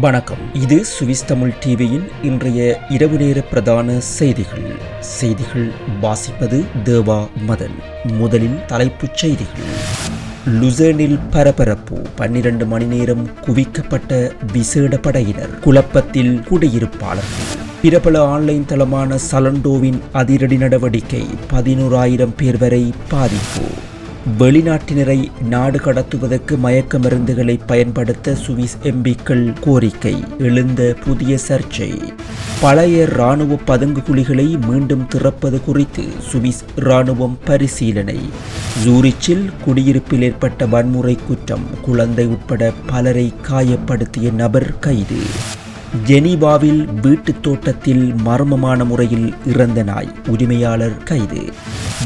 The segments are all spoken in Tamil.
வணக்கம். இது சுவிஸ் தமிழ் டிவியின் இன்றைய இரவு நேர பிரதான செய்திகள். செய்திகள் வாசிப்பது தேவா மதன். முதலில் தலைப்புச் செய்திகள். லுசர்னில் பரபரப்பு. பன்னிரண்டு மணி நேரம் குவிக்கப்பட்ட விசேட படையினர் குழப்பத்தில் குடியிருப்பாளர்கள். பிரபல ஆன்லைன் தளமான சலண்டோவின் அதிரடி நடவடிக்கை பதினோராயிரம் பேர் வரை பாதிப்பு. வெளிநாட்டினரை நாடு கடத்துவதற்கு மயக்க மருந்துகளை பயன்படுத்த சுவிஸ் எம்பிக்கள் கோரிக்கை. எழுந்த புதிய சர்ச்சை. பழைய இராணுவ பதுங்குகுழிகளை மீண்டும் திறப்பது குறித்து சுவிஸ் இராணுவம் பரிசீலனை. ஜூரிச்சில் குடியிருப்பில் ஏற்பட்ட வன்முறை குற்றம் குழந்தை உட்பட பலரை காயப்படுத்திய நபர் கைது. ஜெனீவாவில் வீட்டுத் தோட்டத்தில் மர்மமான முறையில் இறந்த நாய் உரிமையாளர் கைது.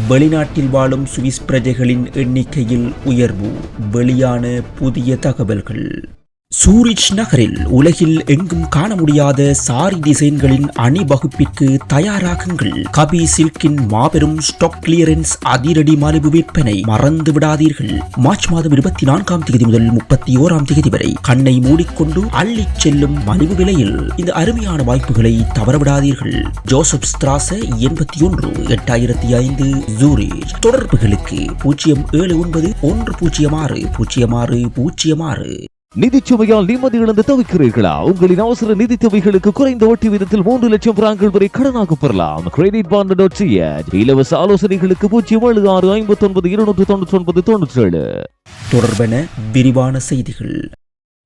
வெளிநாட்டில் வாழும் சுவிஸ் பிரஜைகளின் எண்ணிக்கையில் உயர்வு. வெளியான புதிய தகவல்கள். சூரிச் நகரில் உலகில் எங்கும் காண முடியாத சாரி டிசைன்களின் அணிவகுப்பிற்கு தயாராகுங்கள். கபி சில்கின் மாபெரும் ஸ்டாக் கிளியரன்ஸ் அதிரடி மலிவு விற்பனை மறந்து விடாதீர்கள். மார்ச் மாதம் இருபத்தி நான்காம் தேதி முதல் முப்பத்தி ஓராம் தேதி வரை கண்ணை மூடிக்கொண்டு அள்ளிச் செல்லும் மலிவு விலையில் இந்த அருமையான வாய்ப்புகளை தவறவிடாதீர்கள். ஜோசப் ஸ்திராச எண்பத்தி ஒன்று எட்டாயிரத்தி ஐந்து ஜூரிச் தொடர்புகளுக்கு பூஜ்ஜியம் ஏழு ஒன்பது ஒன்று பூஜ்ஜியம் ஆறு பூஜ்ஜியம் ஆறு பூஜ்ஜியம் ஆறு. நிதிச்சுமையால் நிம்மதி இழந்து தவிக்கிறீர்களா? உங்களின் அவசர நிதி தேவைகளுக்கு குறைந்த வட்டி விதத்தில் மூன்று லட்சம் பிராங்கள் வரை கடனாக பெறலாம். கிரெடிட் பாண்ட் டாட் இலவச ஆலோசனைகளுக்கு பூஜ்ஜியம் ஏழு ஆறு ஐம்பத்தி ஒன்பது இருநூற்று தொண்ணூற்றி ஒன்பது தொண்ணூற்றி ஏழு தொடர்பென விரிவான செய்திகள்.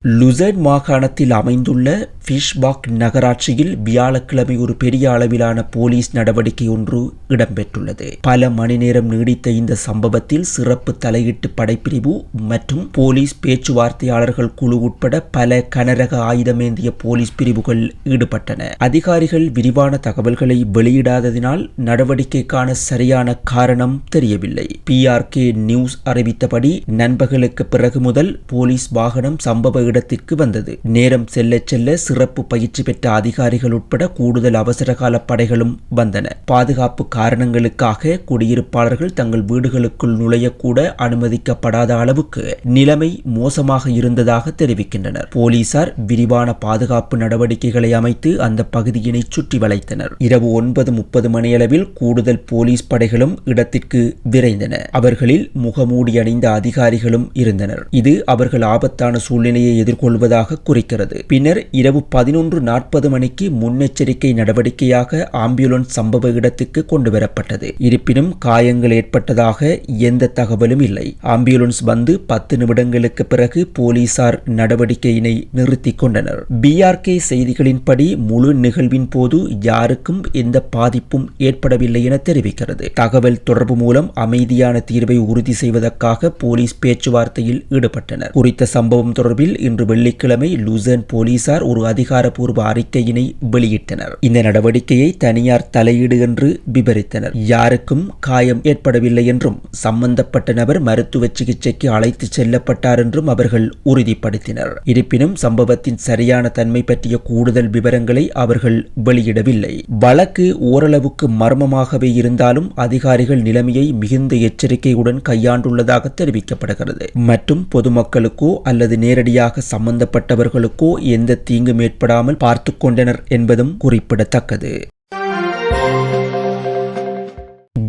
லுசர்ன் மாகாணத்தில் அமைந்துள்ள ஃபிஷ்பாக் நகராட்சியில் வியாழக்கிழமை ஒரு பெரிய அளவிலான போலீஸ் நடவடிக்கை ஒன்று இடம்பெற்றுள்ளது. பல மணி நேரம் நீடித்த இந்த சம்பவத்தில் சிறப்பு தலையீட்டு படைப்பிரிவு மற்றும் போலீஸ் பேச்சுவார்த்தையாளர்கள் குழு உட்பட பல கனரக ஆயுதமேந்திய போலீஸ் பிரிவுகள் ஈடுபட்டன. அதிகாரிகள் விரிவான தகவல்களை வெளியிடாததினால் நடவடிக்கைக்கான சரியான காரணம் தெரியவில்லை. பிஆர்கே நியூஸ் அறிவித்தபடி நண்பகலுக்கு பிறகு முதல் போலீஸ் வாகனம் சம்பவ இடத்திற்கு வந்தது. நேரம் செல்ல செல்ல சிறப்பு பயிற்சி பெற்ற அதிகாரிகள் உட்பட கூடுதல் அவசரகால படைகளும் வந்தன. பாதுகாப்பு காரணங்களுக்காக குடியிருப்பாளர்கள் தங்கள் வீடுகளுக்குள் நுழையக்கூட அனுமதிக்கப்படாத அளவுக்கு நிலைமை மோசமாக இருந்ததாக தெரிவிக்கின்றனர். போலீசார் விரிவான பாதுகாப்பு நடவடிக்கைகளை அமைத்து அந்த பகுதியினை சுற்றி வளைத்தனர். இரவு ஒன்பது முப்பது மணியளவில் கூடுதல் போலீஸ் படைகளும் இடத்திற்கு விரைந்தன. அவர்களில் முகமூடி அணிந்த அதிகாரிகளும் இருந்தனர். இது அவர்கள் ஆபத்தான சூழ்நிலையை எதிர்கொள்வதாக குறிக்கிறது. பின்னர் இரவு பதினொன்று நாற்பது மணிக்கு முன்னெச்சரிக்கை நடவடிக்கையாக ஆம்புலன்ஸ் சம்பவ இடத்துக்கு கொண்டு வரப்பட்டது இருப்பினும் காயங்கள் ஏற்பட்டதாக எந்த தகவலும் இல்லை. ஆம்புலன்ஸ் வந்து பத்து நிமிடங்களுக்கு பிறகு போலீசார் நடவடிக்கையினை நிறுத்திக் கொண்டனர். பிஆர்கே செய்திகளின்படி முழு நிகழ்வின் போது யாருக்கும் எந்த பாதிப்பும் ஏற்படவில்லை என தெரிவிக்கிறது. தகவல் தொடர்பு மூலம் அமைதியான தீர்வை உறுதி செய்வதற்காக போலீஸ் பேச்சுவார்த்தையில் ஈடுபட்டனர். குறித்த சம்பவம் தொடர்பில் இன்று வெள்ளிக்கிழமை லூசன் போலீசார் ஒரு அதிகாரப்பூர்வ அறிக்கையினை வெளியிட்டனர். இந்த நடவடிக்கையை தனியார் தலையீடு என்று விபரித்தனர். யாருக்கும் காயம் ஏற்படவில்லை என்றும் சம்பந்தப்பட்ட நபர் மருத்துவ சிகிச்சைக்கு அழைத்து செல்லப்பட்டார் என்றும் அவர்கள் உறுதிப்படுத்தினர். இருப்பினும் சம்பவத்தின் சரியான தன்மை பற்றிய கூடுதல் விவரங்களை அவர்கள் வெளியிடவில்லை. வழக்கு ஓரளவுக்கு மர்மமாகவே இருந்தாலும் அதிகாரிகள் நிலைமையை மிகுந்த எச்சரிக்கையுடன் கையாண்டுள்ளதாக தெரிவிக்கப்படுகிறது. மற்றும் பொதுமக்களுக்கோ அல்லது நேரடியாக சம்பந்தப்பட்டவர்களுக்கோ எந்த தீங்கும் ஏற்படாமல் பார்த்து கொண்டனர் என்பதும் குறிப்பிடத்தக்கது.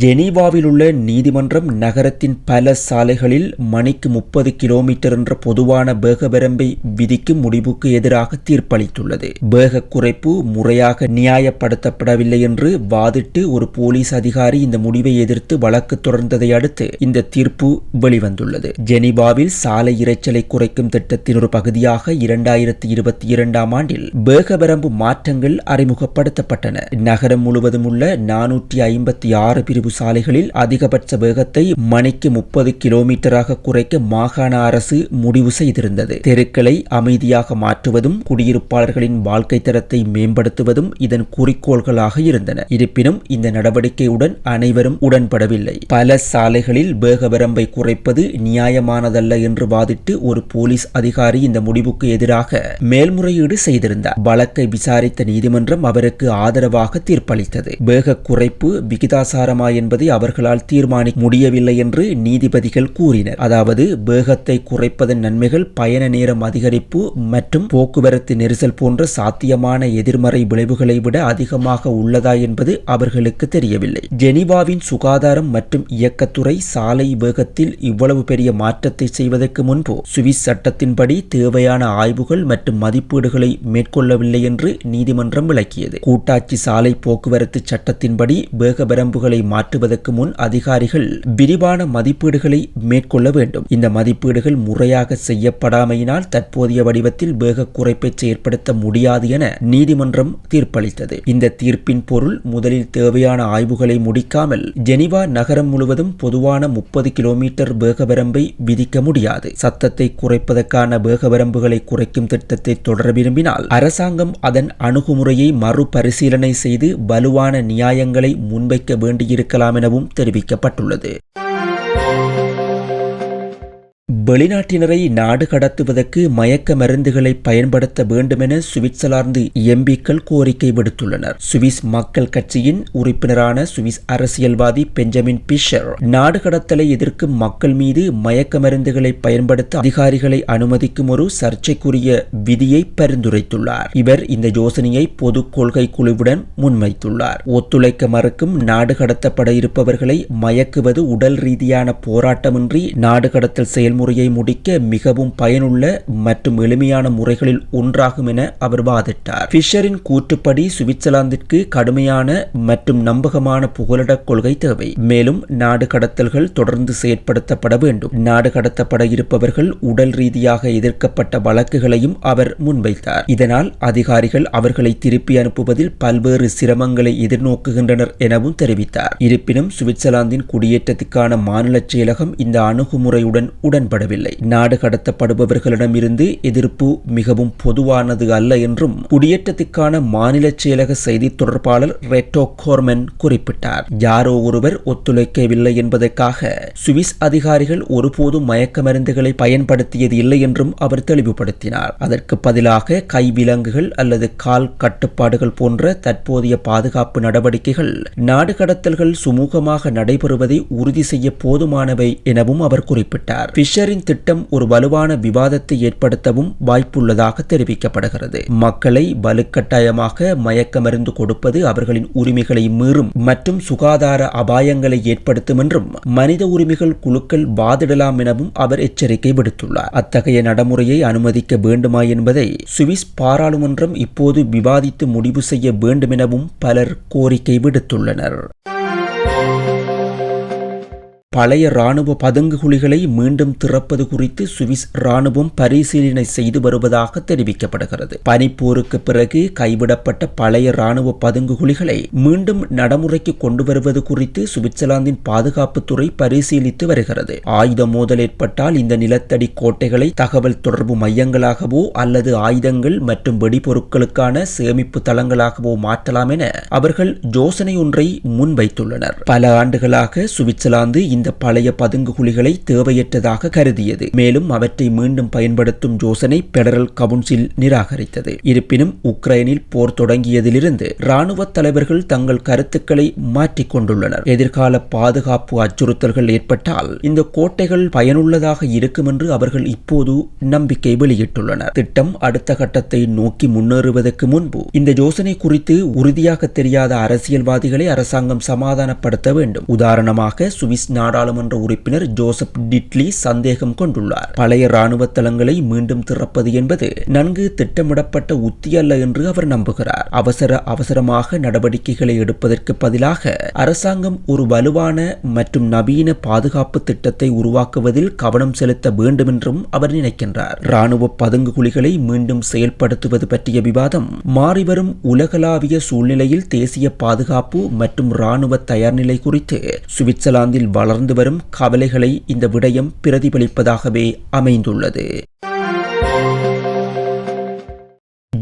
ஜெனீவாவில் உள்ள நீதிமன்றம் நகரத்தின் பல சாலைகளில் மணிக்கு முப்பது கிலோமீட்டர் என்ற பொதுவான வேக வரம்பை விதிக்கும் முடிவுக்கு எதிராக தீர்ப்பளித்துள்ளது. வேக குறைப்பு முறையாக நியாயப்படுத்தப்படவில்லை என்று வாதிட்டு ஒரு போலீஸ் அதிகாரி இந்த முடிவை எதிர்த்து வழக்கு தொடர்ந்ததை அடுத்து இந்த தீர்ப்பு வெளிவந்துள்ளது. ஜெனீவாவில் சாலை இரைச்சலை குறைக்கும் திட்டத்தின் ஒரு பகுதியாக இரண்டாயிரத்தி இருபத்தி இரண்டாம் ஆண்டில் வேக வரம்பு மாற்றங்கள் அறிமுகப்படுத்தப்பட்டன. நகரம் முழுவதும் உள்ள நானூற்றி ஐம்பத்தி ஆறு பிரிவு சாலைகளில் அதிகபட்ச வேகத்தை மணிக்கு முப்பது கிலோமீட்டராக குறைக்க மாகாண அரசு முடிவு செய்திருந்தது. தெருக்களை அமைதியாக மாற்றுவதும் குடியிருப்பாளர்களின் வாழ்க்கை தரத்தை மேம்படுத்துவதும் இதன் குறிக்கோள்களாக இருந்தன. இருப்பினும் இந்த நடவடிக்கையுடன் அனைவரும் உடன்படவில்லை. பல சாலைகளில் வேக வரம்பை குறைப்பது நியாயமானதல்ல என்று வாதிட்டு ஒரு போலீஸ் அதிகாரி இந்த முடிவுக்கு எதிராக மேல்முறையீடு செய்திருந்தார். வழக்கை விசாரித்த நீதிமன்றம் அவருக்கு ஆதரவாக தீர்ப்பளித்தது. வேக குறைப்பு விகிதாசாரமாய் என்பதை அவர்களால் தீர்மானிக்க முடியவில்லை என்று நீதிபதிகள் கூறினர். அதாவது வேகத்தை குறைப்பதன் நன்மைகள் பயண நேரம் அதிகரிப்பு மற்றும் போக்குவரத்து நெரிசல் போன்ற சாத்தியமான எதிர்மறை விளைவுகளை விட அதிகமாக உள்ளதா என்பது அவர்களுக்கு தெரியவில்லை. ஜெனீவாவின் சுகாதாரம் மற்றும் இயக்கத்துறை சாலை வேகத்தில் இவ்வளவு பெரிய மாற்றத்தை செய்வதற்கு முன்பு சுவிஸ் சட்டத்தின்படி தேவையான ஆய்வுகள் மற்றும் மதிப்பீடுகளை மேற்கொள்ளவில்லை என்று நீதிமன்றம் விளக்கியது. கூட்டாட்சி சாலை போக்குவரத்து சட்டத்தின்படி வேக வரம்புகளை மாற்ற மாற்றுவதற்கு முன் அதிகாரிகள் விரிவான மதிப்பீடுகளை மேற்கொள்ள வேண்டும். இந்த மதிப்பீடுகள் முறையாக செய்யப்படாமையினால் தற்போதைய வடிவத்தில் வேக குறைப்பை செயற்படுத்த முடியாது என நீதிமன்றம் தீர்ப்பளித்தது. இந்த தீர்ப்பின் பொருள் முதலில் தேவையான ஆய்வுகளை முடிக்காமல் ஜெனிவா நகரம் முழுவதும் பொதுவான முப்பது கிலோமீட்டர் வேக வரம்பை விதிக்க முடியாது. சத்தத்தை குறைப்பதற்கான வேக வரம்புகளை குறைக்கும் திட்டத்தை தொடர விரும்பினால் அரசாங்கம் அதன் அணுகுமுறையை மறுபரிசீலனை செய்து வலுவான நியாயங்களை முன்வைக்க வேண்டியிருக்க இருக்கலாம் எனவும் தெரிவிக்கப்பட்டுள்ளது. வெளிநாட்டினரை நாடு கடத்துவதற்கு மயக்க மருந்துகளை பயன்படுத்த வேண்டுமென சுவிட்சர்லாந்து எம்பிக்கள் கோரிக்கை விடுத்துள்ளனர். சுவிஸ் மக்கள் கட்சியின் உறுப்பினரான சுவிஸ் அரசியல்வாதி பெஞ்சமின் பிஷர் நாடு கடத்தலை எதிர்க்கும் மக்கள் மீது மயக்க மருந்துகளை பயன்படுத்த அதிகாரிகளை அனுமதிக்கும் ஒரு சர்ச்சைக்குரிய விதியை பரிந்துரைத்துள்ளார். இவர் இந்த யோசனையை பொது கொள்கை குழுவுடன் முன்வைத்துள்ளார். ஒத்துழைக்க மறுக்கும் நாடு கடத்தப்பட இருப்பவர்களை மயக்குவது உடல் ரீதியான போராட்டமின்றி நாடு கடத்தல் செயல்முறை செயல்முறையை முடிக்க மிகவும் பயனுள்ள மற்றும் எளிமையான முறைகளில் ஒன்றாகும் என அவர் வாதிட்டார். பிஷரின் கூற்றுப்படி சுவிட்சர்லாந்திற்கு கடுமையான மற்றும் நம்பகமான புகலிடக் கொள்கை தேவை. மேலும் நாடு கடத்தல்கள் தொடர்ந்து செயற்படுத்தப்பட வேண்டும். நாடு கடத்தப்பட இருப்பவர்கள் உடல் ரீதியாக எதிர்க்கப்பட்ட வழக்குகளையும் அவர் முன்வைத்தார். இதனால் அதிகாரிகள் அவர்களை திருப்பி அனுப்புவதில் பல்வேறு சிரமங்களை எதிர்நோக்குகின்றனர் எனவும் தெரிவித்தார். இருப்பினும் சுவிட்சர்லாந்தின் குடியேற்றத்துக்கான மாநில செயலகம் இந்த அணுகுமுறையுடன் உடன்படவில்லை நாடு கடத்தப்படுபவர்களிடமிருந்து எதிர்ப்பு மிகவும் பொதுவானது அல்ல என்றும் குடியேற்றத்திற்கான மாநில செயலக செய்தி தொடர்பாளர் ரெட்டோ கோர்மன் குறிப்பிட்டார். யாரோ ஒருவர் ஒத்துழைக்கவில்லை என்பதற்காக சுவிஸ் அதிகாரிகள் ஒருபோதும் மயக்க மருந்துகளை பயன்படுத்தியது இல்லை என்றும் அவர் தெளிவுபடுத்தினார். அதற்கு பதிலாக கைவிலங்குகள் அல்லது கால் கட்டுப்பாடுகள் போன்ற தற்போதைய பாதுகாப்பு நடவடிக்கைகள் நாடு கடத்தல்கள் சுமூகமாக நடைபெறுவதை உறுதி செய்ய போதுமானவை எனவும் அவர் குறிப்பிட்டார். ஃபிஷரின் திட்டம் ஒரு வலுவான விவாதத்தை ஏற்படுத்தவும் வாய்ப்புள்ளதாக தெரிவிக்கப்படுகிறது. மக்களை வலுக்கட்டாயமாக மயக்க மருந்து கொடுப்பது அவர்களின் உரிமைகளை மீறும் மற்றும் சுகாதார அபாயங்களை ஏற்படுத்தும் என்றும் மனித உரிமைகள் குழுக்கள் வாதிடலாம் எனவும் அவர் எச்சரிக்கை விடுத்துள்ளார். அத்தகைய நடைமுறையை அனுமதிக்க வேண்டுமா என்பதை சுவிஸ் பாராளுமன்றம் இப்போது விவாதித்து முடிவு செய்ய வேண்டும் எனவும் பலர் கோரிக்கை விடுத்துள்ளனர். பழைய இராணுவ பதுங்குகுழிகளை மீண்டும் திறப்பது குறித்து சுவிஸ் இராணுவம் பரிசீலனை செய்து வருவதாக தெரிவிக்கப்படுகிறது. பனிப்போருக்கு பிறகு கைவிடப்பட்ட பழைய ராணுவ பதுங்குகுழிகளை மீண்டும் நடைமுறைக்கு கொண்டு வருவது குறித்து சுவிட்சர்லாந்தின் பாதுகாப்புத்துறை பரிசீலித்து வருகிறது. ஆயுத மோதல் ஏற்பட்டால் இந்த நிலத்தடி கோட்டைகளை தகவல் தொடர்பு மையங்களாகவோ அல்லது ஆயுதங்கள் மற்றும் வெடிபொருட்களுக்கான சேமிப்பு தளங்களாகவோ மாற்றலாம் என அவர்கள் யோசனை ஒன்றை முன்வைத்துள்ளனர். பல ஆண்டுகளாக சுவிட்சர்லாந்து இந்த பழைய பதுங்கு குழிகளை தேவையற்றதாக கருதியது. மேலும் அவற்றை மீண்டும் பயன்படுத்தும் யோசனை பெடரல் கவுன்சில் நிராகரித்தது. இருப்பினும் உக்ரைனில் போர் தொடங்கியதிலிருந்து ராணுவ தலைவர்கள் தங்கள் கருத்துக்களை மாற்றிக் கொண்டுள்ளனர். எதிர்கால பாதுகாப்பு அச்சுறுத்தல்கள் ஏற்பட்டால் இந்த கோட்டைகள் பயனுள்ளதாக இருக்கும் என்று அவர்கள் இப்போது நம்பிக்கை வெளியிட்டுள்ளனர். திட்டம் அடுத்த கட்டத்தை நோக்கி முன்னேறுவதற்கு முன்பு இந்த யோசனை குறித்து உறுதியாக தெரியாத அரசியல்வாதிகளை அரசாங்கம் சமாதானப்படுத்த வேண்டும். உதாரணமாக சுவிஸ் நாடாளுமன்ற உறுப்பினர் ஜோசப் டிட்லி சந்தேகம் கொண்டுள்ளார். பழைய ராணுவ தளங்களை மீண்டும் திறப்பது என்பது நன்கு திட்டமிடப்பட்ட உத்தி அல்ல என்று அவர் நம்புகிறார். அவசர அவசரமாக நடவடிக்கைகளை எடுப்பதற்கு பதிலாக அரசாங்கம் ஒரு வலுவான மற்றும் நவீன பாதுகாப்பு திட்டத்தை உருவாக்குவதில் கவனம் செலுத்த வேண்டும் என்றும் அவர் நினைக்கின்றார். ராணுவ பதுங்கு குழிகளை மீண்டும் செயல்படுத்துவது பற்றிய விவாதம் மாறிவரும் உலகளாவிய சூழ்நிலையில் தேசிய பாதுகாப்பு மற்றும் ராணுவ தயார்நிலை குறித்து சுவிட்சர்லாந்தில் வளர் தொடர்ந்து வரும் கவலைகளை இந்த விடயம் பிரதிபலிப்பதாகவே அமைந்துள்ளது.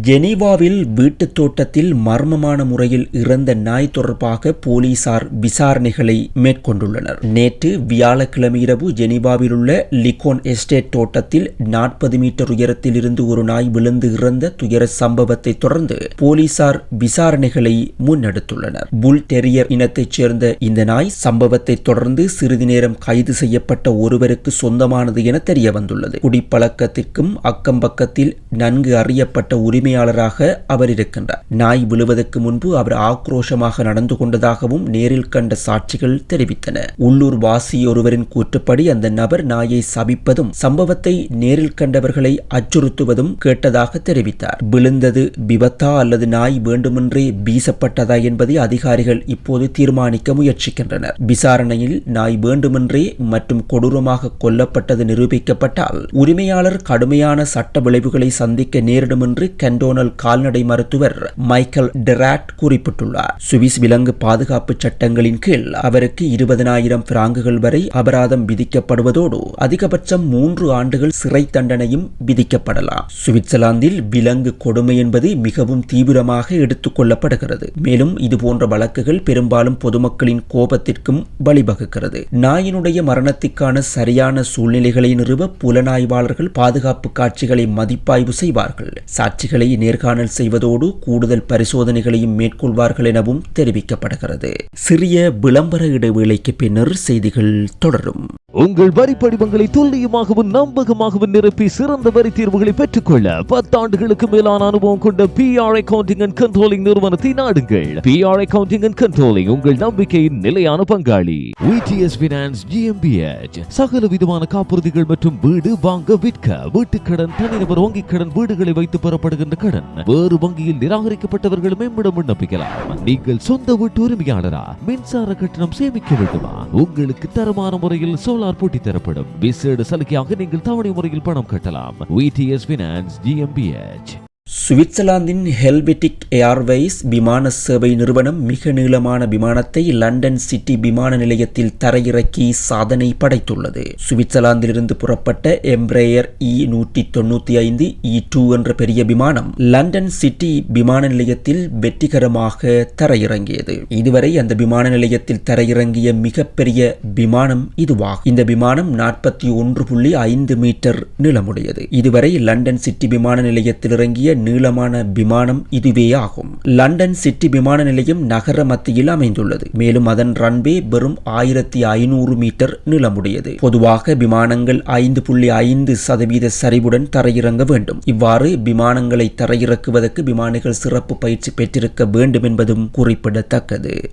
ஜெனீவாவில் வீட்டுத் தோட்டத்தில் மர்மமான முறையில் இறந்த நாய் தொடர்பாக போலீசார் விசாரணைகளை மேற்கொண்டுள்ளனர். நேற்று வியாழக்கிழமை இரவு ஜெனீவாவில் உள்ள லிகோன் எஸ்டேட் தோட்டத்தில் நாற்பது மீட்டர் உயரத்தில் இருந்து ஒரு நாய் விழுந்து இறந்த துயர சம்பவத்தை தொடர்ந்து போலீசார் விசாரணைகளை முன்னெடுத்துள்ளனர். புல் டெரியர் இனத்தைச் சேர்ந்த இந்த நாய் சம்பவத்தை தொடர்ந்து சிறிது நேரம் கைது செய்யப்பட்ட ஒருவருக்கு சொந்தமானது என தெரிய வந்துள்ளது குடிப்பழக்கத்திற்கும் அக்கம் பக்கத்தில் நன்கு அறியப்பட்ட உரிமை உரிமையாளராக அவர் இருக்கின்றார். நாய் விழுவதற்கு முன்பு அவர் ஆக்ரோஷமாக நடந்து கொண்டதாகவும் நேரில் கண்ட சாட்சிகள் தெரிவித்தன. உள்ளூர் வாசி ஒருவரின் கூற்றுப்படி அந்த நபர் நாயை சபிப்பதும் சம்பவத்தை நேரில் கண்டவர்களை அச்சுறுத்துவதும் கேட்டதாக தெரிவித்தார். விழுந்தது விபத்தா அல்லது நாய் வேண்டுமென்றே வீசப்பட்டதா என்பதை அதிகாரிகள் இப்போது தீர்மானிக்க முயற்சிக்கின்றனர். விசாரணையில் நாய் வேண்டுமென்றே மற்றும் கொடூரமாக கொல்லப்பட்டது நிரூபிக்கப்பட்டால் உரிமையாளர் கடுமையான சட்ட விளைவுகளை சந்திக்க நேரிடும் என்று மெக்டோனல் கால்நடை மருத்துவர் மைக்கேல் டெராட் குறிப்பிட்டுள்ளார். சுவிஸ் விலங்கு பாதுகாப்பு சட்டங்களின் கீழ் அவருக்கு இருபதனாயிரம் பிராங்குகள் வரை அபராதம் விதிக்கப்படுவதோடு அதிகபட்சம் மூன்று ஆண்டுகள் சிறை தண்டனையும் விதிக்கப்படலாம். சுவிட்சர்லாந்தில் விலங்கு கொடுமை என்பது மிகவும் தீவிரமாக எடுத்துக் கொள்ளப்படுகிறது. மேலும் இதுபோன்ற வழக்குகள் பெரும்பாலும் பொதுமக்களின் கோபத்திற்கும் வழிவகுக்கிறது. நாயினுடைய மரணத்திற்கான சரியான சூழ்நிலைகளை நிறுவ புலனாய்வாளர்கள் பாதுகாப்பு காட்சிகளை மதிப்பாய்வு செய்வார்கள். சாட்சிகளை நேர்காணல் செய்வதோடு கூடுதல் பரிசோதனைகளையும் மேற்கொள்வார்கள் எனவும் தெரிவிக்கப்படுகிறது. சிறிய விளம்பர இடைவேளைக்கு பின்னர் செய்திகள் தொடரும். உங்கள் வரி படிவங்களை துல்லியமாகவும் நம்பகமாகவும் நிரப்பி சிறந்த வரி தீர்வுகளை பெற்றுக்கொள்ள பத்தாண்டுகளுக்கு மேலான அனுபவம் கொண்ட பிஆர் அக்கவுண்டிங் அண்ட் கண்ட்ரோலிங் நிறுவனத்தை நாடுங்கள். பிஆர் அக்கவுண்டிங் அண்ட் கண்ட்ரோலிங் உங்கள் நம்பிக்கையின் நிலையான பங்காளி. விடிஎஸ் பினான்ஸ் ஜிஎம்பிஎச் சகல விதமான காப்புறுதிகள் மற்றும் வீடு வாங்க விற்க வீட்டுக்கடன் தனிநபர் வங்கிக் கடன் வீடுகளை வைத்து பெறப்படுகின்ற கடன் வேறு வங்கியில் நிராகரிக்கப்பட்டவர்கள் மேம்பட விண்ணப்பிக்கலாம் நீங்கள் சொந்த வீட்டு உரிமையாளரா? மின்சார கட்டணம் சேமிக்க வேண்டுமா? உங்களுக்கு தரமான முறையில் சோலார் போட்டி தரப்படும். விசேட சலுகையாக நீங்கள் தவணை முறையில் பணம் கட்டலாம். விடிஎஸ் பினான்ஸ் ஜிஎம்பிஎச் சுவிட்சர்லாந்தின் ஹெல்வெட்டிக் ஏர்வைஸ் விமான சேவை நிறுவனம் மிக நீளமான விமானத்தை லண்டன் சிட்டி விமான நிலையத்தில் தரையிறக்கி சாதனை படைத்துள்ளது. சுவிட்சர்லாந்திலிருந்து புறப்பட்ட எம்ப்ரேயர் இ நூற்றி தொண்ணூற்றி ஐந்து இ டூ என்ற பெரிய விமானம் லண்டன் சிட்டி விமான நிலையத்தில் வெற்றிகரமாக தரையிறங்கியது. இதுவரை அந்த விமான நிலையத்தில் தரையிறங்கிய மிகப்பெரிய விமானம் இதுவாகும். இந்த விமானம் நாற்பத்தி ஒன்று புள்ளி ஐந்து மீட்டர் நீளமுடையது. இதுவரை லண்டன் சிட்டி விமான நிலையத்தில் இறங்கிய நீளமான விமானம் இதுவே ஆகும் லண்டன் சிட்டி விமான நிலையம் நகர மத்தியில் அமைந்துள்ளது. மேலும் அதன் ரன்வே வெறும் ஆயிரத்தி ஐநூறு மீட்டர் நீளமுடையது. பொதுவாக விமானங்கள் ஐந்து புள்ளி ஐந்து சதவீத சரிவுடன் தரையிறங்க வேண்டும். இவ்வாறு விமானங்களை தரையிறக்குவதற்கு விமானிகள் சிறப்பு பயிற்சி பெற்றிருக்க வேண்டும் என்பதும் குறிப்பிடத்தக்கது.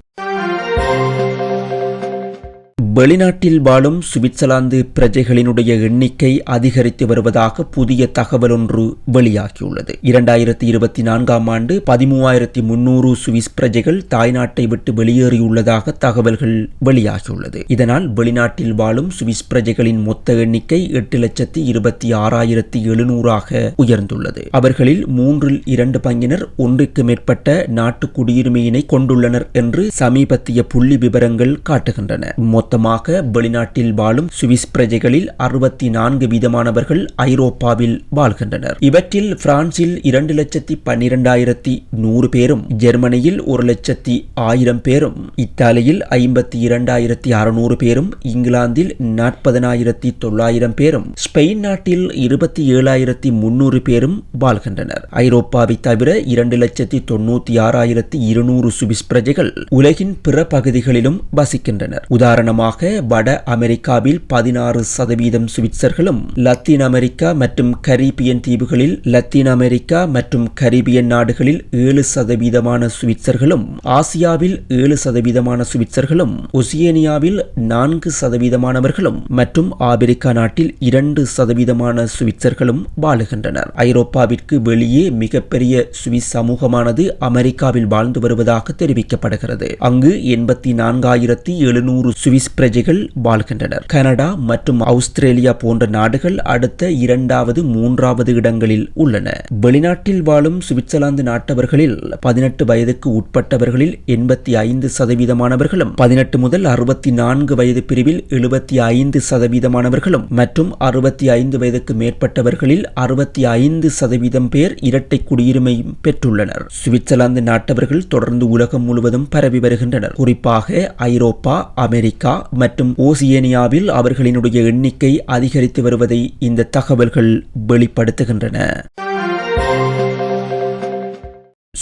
வெளிநாட்டில் வாழும் சுவிட்சர்லாந்து பிரஜைகளினுடைய எண்ணிக்கை அதிகரித்து வருவதாக புதிய தகவல் ஒன்று வெளியாகியுள்ளது. இரண்டாயிரத்தி இருபத்தி நான்காம் ஆண்டு பதிமூவாயிரத்தி முன்னூறு சுவிஸ் பிரஜைகள் தாய்நாட்டை விட்டு வெளியேறியுள்ளதாக தகவல்கள் வெளியாகியுள்ளது. இதனால் வெளிநாட்டில் வாழும் சுவிஸ் பிரஜைகளின் மொத்த எண்ணிக்கை எட்டு லட்சத்தி இருபத்தி ஆறாயிரத்தி எழுநூறாக உயர்ந்துள்ளது. அவர்களில் மூன்றில் இரண்டு பங்கினர் ஒன்றுக்கு மேற்பட்ட நாட்டு குடியுரிமையினை கொண்டுள்ளனர் என்று சமீபத்திய புள்ளி விவரங்கள் காட்டுகின்றன. மொத்தம் அதிகமாக வெளிநாட்டில் வாழும் சுவிஸ் பிரஜைகளில் அறுபத்தி நான்கு வீதமானவர்கள் ஐரோப்பாவில் வாழ்கின்றனர். இவற்றில் பிரான்சில் இரண்டு லட்சத்தி பன்னிரண்டாயிரத்தி நூறு பேரும் ஜெர்மனியில் ஒரு லட்சத்தி ஆயிரம் பேரும் இத்தாலியில் ஐம்பத்தி இரண்டாயிரத்தி அறுநூறு பேரும் இங்கிலாந்தில் நாற்பதனாயிரத்தி தொள்ளாயிரம் பேரும் ஸ்பெயின் நாட்டில் இருபத்தி ஏழாயிரத்தி முன்னூறு பேரும் வாழ்கின்றனர். ஐரோப்பாவை தவிர இரண்டு லட்சத்தி தொண்ணூத்தி ஆறாயிரத்தி இருநூறு சுவிஸ் பிரஜைகள் உலகின் பிற பகுதிகளிலும் வசிக்கின்றனர். உதாரணமாக வட அமெரிக்காவில் பதினாறு சதவீதம் சுவிட்சர்களும் லத்தீன் அமெரிக்கா மற்றும் கரீபியன் தீவுகளில் லத்தீன் அமெரிக்கா மற்றும் கரீபியன் நாடுகளில் ஏழு சதவீதமான சுவிட்சர்களும் ஆசியாவில் ஏழு சதவீதமான சுவிட்சர்களும் ஒசியேனியாவில் நான்கு சதவீதமானவர்களும் மற்றும் ஆப்பிரிக்கா நாட்டில் இரண்டு சதவீதமான சுவிட்சர்களும் வாழுகின்றனர். ஐரோப்பாவிற்கு வெளியே மிகப்பெரிய சுவிஸ் சமூகமானது அமெரிக்காவில் வாழ்ந்து வருவதாக தெரிவிக்கப்படுகிறது. அங்கு எண்பத்தி நான்காயிரத்தி எழுநூறு சுவிஸ் பிரஜைகள் வாழ்கின்றனர். கனடா மற்றும் ஆஸ்திரேலியா போன்ற நாடுகள் அடுத்த இரண்டாவது மூன்றாவது இடங்களில் உள்ளன. வெளிநாட்டில் வாழும் சுவிட்சர்லாந்து நாட்டவர்களில் பதினெட்டு வயதுக்கு உட்பட்டவர்களில் எண்பத்தி ஐந்து சதவீதமானவர்களும் பதினெட்டு முதல் அறுபத்தி நான்கு வயது பிரிவில் எழுபத்தி ஐந்து சதவீதமானவர்களும் மற்றும் அறுபத்தி ஐந்து வயதுக்கு மேற்பட்டவர்களில் அறுபத்தி ஐந்து சதவீதம் பேர் இரட்டை குடியுரிமை பெற்றுள்ளனர். சுவிட்சர்லாந்து நாட்டவர்கள் தொடர்ந்து உலகம் முழுவதும் பரவி வருகின்றனர். குறிப்பாக ஐரோப்பா அமெரிக்கா மற்றும் ஓசியேனியாவில் அவர்களினுடைய எண்ணிக்கை அதிகரித்து வருவதை இந்த தகவல்கள் வெளிப்படுத்துகின்றன.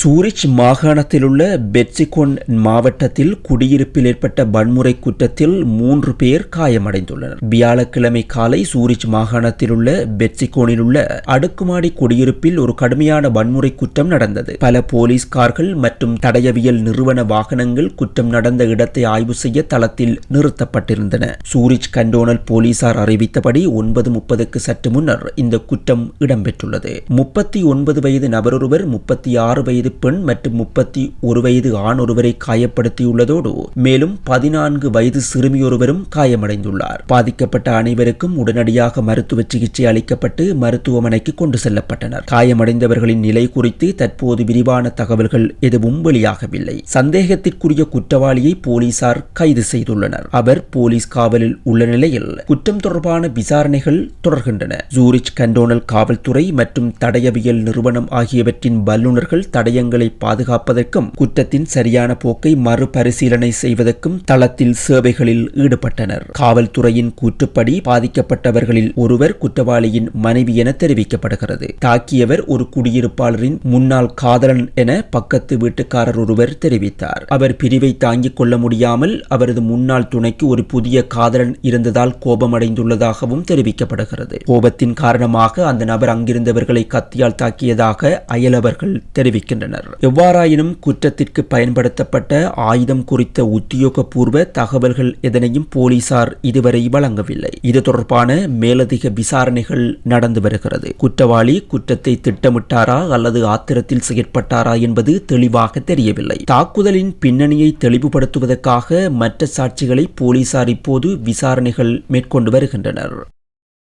சூரிச் மாகாணத்திலுள்ள பெட்சிகோன் மாவட்டத்தில் குடியிருப்பில் ஏற்பட்ட வன்முறை குற்றத்தில் மூன்று பேர் காயமடைந்துள்ளனர். வியாழக்கிழமை காலை சூரிச் மாகாணத்தில் உள்ள பெட்சிகோனில் உள்ள அடுக்குமாடி குடியிருப்பில் ஒரு கடுமையான வன்முறை குற்றம் நடந்தது. பல போலீஸ் கார்கள் மற்றும் தடயவியல் நிறுவன வாகனங்கள் குற்றம் நடந்த இடத்தை ஆய்வு செய்ய தளத்தில் நிறுத்தப்பட்டிருந்தன. சூரிச் கண்டோனல் போலீசார் அறிவித்தபடி ஒன்பது முப்பதுக்கு சற்று முன்னர் இந்த குற்றம் இடம்பெற்றுள்ளது. முப்பத்தி ஒன்பது வயது நபரொருவர் முப்பத்தி ஆறு வயது பெண் மற்றும் முப்பத்தி ஒரு வயது ஆண் ஒருவரை காயப்படுத்தியுள்ளதோடு மேலும் பதினான்கு வயது சிறுமியொருவரும் காயமடைந்துள்ளார். பாதிக்கப்பட்ட அனைவருக்கும் உடனடியாக மருத்துவ சிகிச்சை அளிக்கப்பட்டு மருத்துவமனைக்கு கொண்டு செல்லப்பட்டனர். காயமடைந்தவர்களின் நிலை குறித்து தற்போது விரிவான தகவல்கள் எதுவும் வெளியாகவில்லை. சந்தேகத்திற்குரிய குற்றவாளியை போலீசார் கைது செய்துள்ளனர். அவர் போலீஸ் காவலில் உள்ள நிலையில் குற்றம் தொடர்பான விசாரணைகள் தொடர்கின்றன. ஜூரிச் கண்டோனல் காவல்துறை மற்றும் தடயவியல் நிறுவனம் ஆகியவற்றின் வல்லுநர்கள் விடயங்களை பாதுகாப்பதற்கும் குற்றத்தின் சரியான போக்கை மறுபரிசீலனை செய்வதற்கும் தளத்தில் சேவைகளில் ஈடுபட்டனர். காவல்துறையின் கூற்றுப்படி பாதிக்கப்பட்டவர்களில் ஒருவர் குற்றவாளியின் மனைவி என தெரிவிக்கப்படுகிறது. தாக்கியவர் ஒரு குடியிருப்பாளரின் முன்னாள் காதலன் என பக்கத்து வீட்டுக்காரர் ஒருவர் தெரிவித்தார். அவர் பிரிவை தாங்கிக் கொள்ள முடியாமல் அவரது முன்னாள் துணைக்கு ஒரு புதிய காதலன் இருந்ததால் கோபமடைந்துள்ளதாகவும் தெரிவிக்கப்படுகிறது. கோபத்தின் காரணமாக அந்த நபர் அங்கிருந்தவர்களை கத்தியால் தாக்கியதாக அயலவர்கள் தெரிவிக்கின்றனர். எவ்வாறாயினும் குற்றத்திற்கு பயன்படுத்தப்பட்ட ஆயுதம் குறித்த உத்தியோகபூர்வ தகவல்கள் எதனையும் போலீசார் இதுவரை வழங்கவில்லை. இது தொடர்பான மேலதிக விசாரணைகள் நடந்து வருகிறது. குற்றவாளி குற்றத்தை திட்டமிட்டாரா அல்லது ஆத்திரத்தில் செயற்பட்டாரா என்பது தெளிவாக தெரியவில்லை. தாக்குதலின் பின்னணியை தெளிவுபடுத்துவதற்காக மற்ற சாட்சிகளை போலீசார் இப்போது விசாரணைகள் மேற்கொண்டு வருகின்றனர்.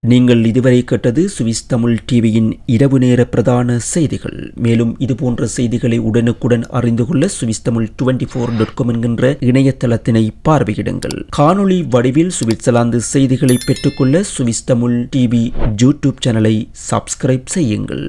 நீங்கள் இதுவரை கேட்டது சுவிஸ் தமிழ் டிவியின் இரவு நேர பிரதான செய்திகள். மேலும் இதுபோன்ற செய்திகளை உடனுக்குடன் அறிந்து கொள்ள Swiss Tamil twenty four dot com என்கின்ற இணையதளத்தினை பார்வையிடுங்கள். காணொளி வடிவில் சுவிட்சர்லாந்து செய்திகளை பெற்றுக்கொள்ள சுவிஸ் தமிழ் டிவி யூடியூப் சேனலை சப்ஸ்கிரைப் செய்யுங்கள்.